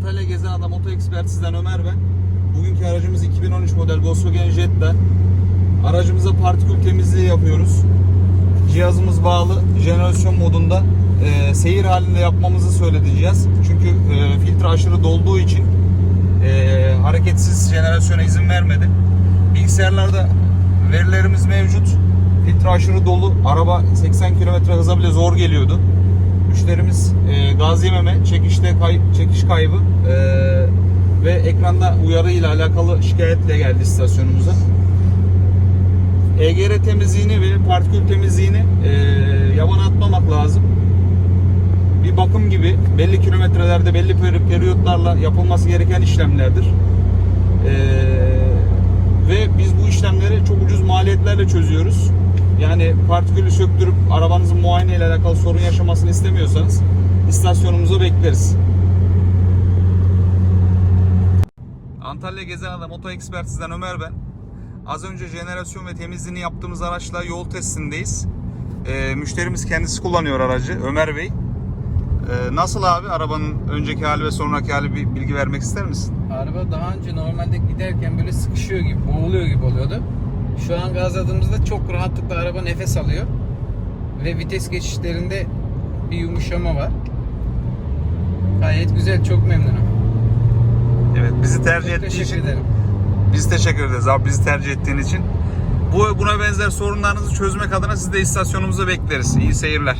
Antalya Gezen Adam Oto Ekspertiz'den Ömer ben. Bugünkü aracımız 2013 model Volkswagen Jetta. Aracımıza partikül temizliği yapıyoruz. Cihazımız bağlı. Jenerasyon modunda e, seyir halinde yapmamızı söyledi cihaz. Çünkü e, filtre aşırı dolduğu için e, hareketsiz jenerasyona izin vermedi. Bilgisayarlarda verilerimiz mevcut. Filtre aşırı dolu. Araba 80 km hıza bile zor geliyordu. Müşterimiz e, gaz yememe, çekişte kay, çekiş kaybı e, ve ekranda uyarı ile alakalı şikayetle geldi istasyonumuza. EGR temizliğini ve partikül temizliğini e, yabana atmamak lazım. Bir bakım gibi belli kilometrelerde belli peri- periyotlarla yapılması gereken işlemlerdir. E, ve biz bu işlemleri çok ucuz maliyetlerle çözüyoruz. Yani partikülü söktürüp arabanızın muayene ile alakalı sorun yaşamasını istemiyorsanız istasyonumuza bekleriz. Antalya Gezen Adam Oto Ekspertiz'den Ömer ben. Az önce jenerasyon ve temizliğini yaptığımız araçla yol testindeyiz. Ee, müşterimiz kendisi kullanıyor aracı Ömer Bey. Ee, nasıl abi arabanın önceki hali ve sonraki hali bir bilgi vermek ister misin? Araba daha önce normalde giderken böyle sıkışıyor gibi, boğuluyor gibi oluyordu. Şu an gazladığımızda çok rahatlıkla araba nefes alıyor. Ve vites geçişlerinde bir yumuşama var. Gayet güzel, çok memnunum. Evet bizi tercih Çok ettiği teşekkür için ederim. biz teşekkür ederiz abi bizi tercih ettiğin için. Bu buna benzer sorunlarınızı çözmek adına sizi de istasyonumuza bekleriz. İyi seyirler.